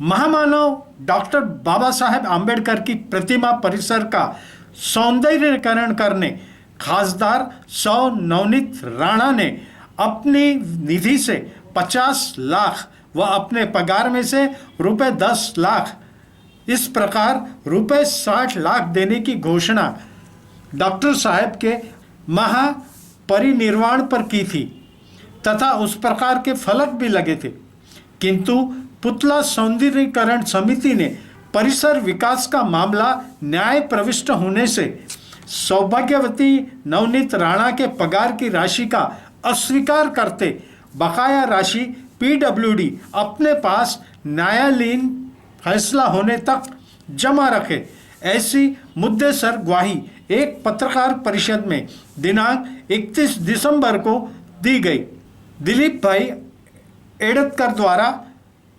महामानव डॉक्टर बाबा साहेब आम्बेडकर की प्रतिमा परिसर का सौंदर्यकरण करने खासदार सौ नवनीत राणा ने अपनी निधि से 50 लाख व अपने पगार में से रुपए 10 लाख, इस प्रकार रुपए 60 लाख देने की घोषणा डॉक्टर साहब के महापरिनिर्वाण पर की थी तथा उस प्रकार के फलक भी लगे थे। किंतु पुतला सौंदर्यीकरण समिति ने परिसर विकास का मामला न्याय प्रविष्ट होने से सौभाग्यवती नवनीत राणा के पगार की राशि का अस्वीकार करते बकाया राशि पीडब्ल्यूडी अपने पास न्यायालयीन फैसला होने तक जमा रखे। ऐसी मुद्देसर ग्वाही एक पत्रकार परिषद में दिनांक 31 दिसंबर को दी गई। दिलीप भाई एडतकर द्वारा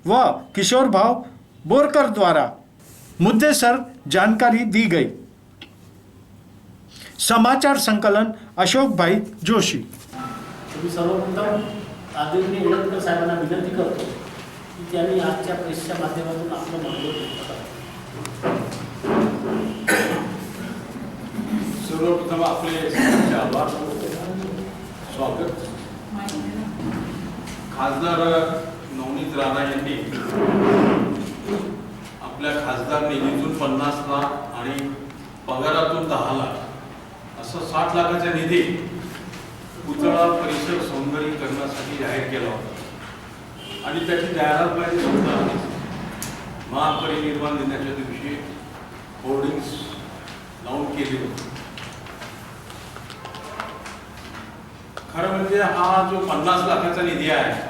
व किशोर भाव बोरकर द्वारा मुद्देसर जानकारी दी गई। समाचार संकलन अशोक भाई जोशी। मी सर्वप्रथम आदरणीय एडतकर साहेबांना विनंती करतो की त्यांनी आजच्या प्रेसच्या माध्यमातून आपलं करावं. सर्वप्रथम आपले आभार स्वागत. खासदार नवनीत राणा यांनी आपल्या खासदार निधीतून पन्नास लाख आणि पगारातून दहा लाख असं साठ लाखाचा निधी पुतळा परिसर सौंदर्यीकरणासाठी जाहीर केला होता. आणि त्याची जाहिरात पाहिजे सुद्धा महापरिनिर्वाण दिनाच्या दिवशी होर्डिंग्स लावून केली होती. खरं म्हणजे हा जो पन्नास लाखाचा निधी आहे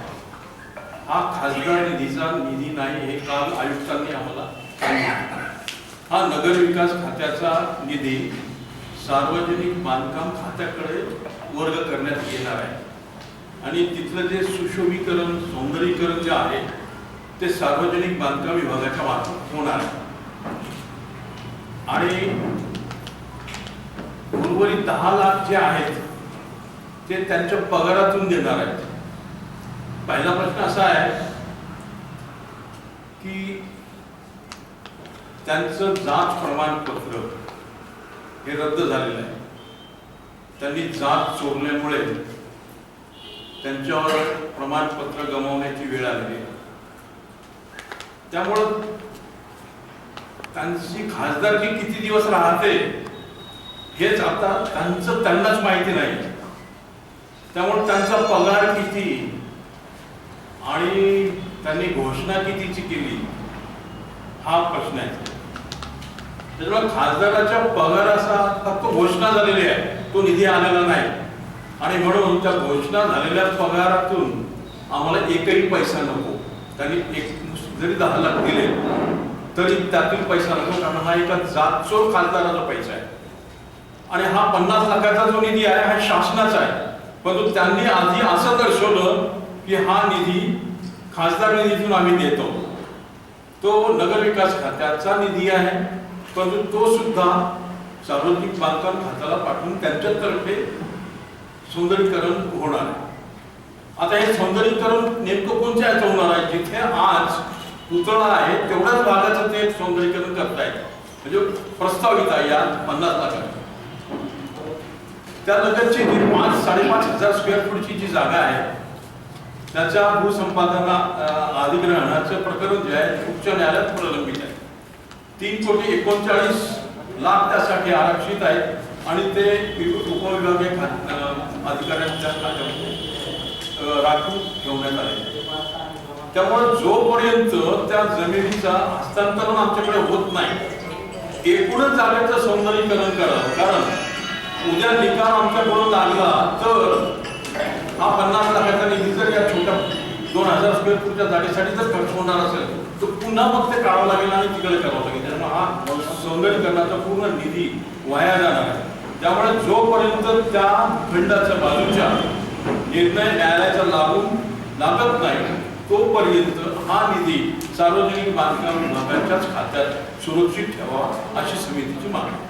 हा खासदार निधीचा निधी नाही हे काल आयुक्तांनी आम्हाला हा नगरविकास खात्याचा निधी सार्वजनिक बांधकाम खात्याकडे वर्ग करण्यात येणार आहे. आणि तिथलं जे सुशोभीकरण सौंदर्यीकरण जे आहे ते सार्वजनिक बांधकाम विभागाच्या मार्फत होणार आहे. आणि उर्वरित दहा लाख जे आहेत ते त्यांच्या पगारातून देणार आहेत. पहिला प्रश्न असा आहे की त्यांचं जात प्रमाणपत्र हे रद्द झालेलं आहे. त्यांनी जात चोरल्यामुळे त्यांच्यावर प्रमाणपत्र गमावण्याची वेळ आलेली त्यामुळं त्यांची खासदारकी किती दिवस राहते हेच आता त्यांचं त्यांनाच माहिती नाही. त्यामुळे त्यांचा पगार किती आणि त्यांनी घोषणा कितीची केली? हा प्रश्न आहे. त्याच्यामुळे खासदाराच्या पगाराचा फक्त घोषणा झालेली आहे. तो निधी आलेला नाही. आणि म्हणून त्या घोषणा झालेल्या पगारातून आम्हाला एकही पैसा नको. त्यांनी एक जरी दहा लाख दिले तरी त्यातील पैसा नको कारण हा एका जातचोर खासदाराचा पैसा आहे. आणि हा पन्नास लाखाचा जो निधी आहे हा शासनाचा आहे. परंतु त्यांनी आधी असं दर्शवलं की हा निधी खासदार निधीतून आम्ही देतो. तो नगरविकास खात्याचा निधी आहे. परंतु तो सुद्धा सार्वजनिक बांधकाम खात्याला पाठवून त्यांच्यातर्फे सौंदर्यीकरण होणार आहे. आता हे सौंदर्यीकरण नेमकं कोणत्या याचं होणार आहे? जिथे आज पुतळा आहे तेवढ्याच भागाचं ते सौंदर्यीकरण करतायत. म्हणजे प्रस्तावित आहे या पन्नास लाखात त्या नगरची जी पाच साडेपाच हजार स्क्वेअर फूटची जी जागा आहे त्याच्या भूसंपादना अधिग्रहणाचं प्रकरण जे आहे उच्च न्यायालयात प्रलंबित आहे. तीन कोटी एकोणचाळीस लाख त्यासाठी आरक्षित आहेत आणि ते उपविभागीय अधिकाऱ्यांच्या खात्यामध्ये राखून ठेवण्यात आले. त्यामुळे जोपर्यंत त्या जमिनीचा हस्तांतरण आमच्याकडे होत नाही एकूणच जागेचं सौंदर्यीकरण करावं. कारण उद्या निकाल आमच्याकडून लागला तर हा पन्नास लाखाचा निधी जर या छोट्या दोन हजार स्क्वेअर फूटच्या जागेसाठी जर खर्च होणार असेल तर पुन्हा मग ते काढावं लागेल आणि तिकडे करावं लागेल. त्यामुळे हा सौंदर्यीकरणाचा पूर्ण निधी वाया जाणार आहे. त्यामुळे जोपर्यंत त्या खंडाच्या बाजूच्या निर्णय न्यायालयाचा लागून लागत नाही तोपर्यंत हा निधी सार्वजनिक बांधकाम विभागाच्याच खात्यात सुरक्षित ठेवावा अशी समितीची मागणी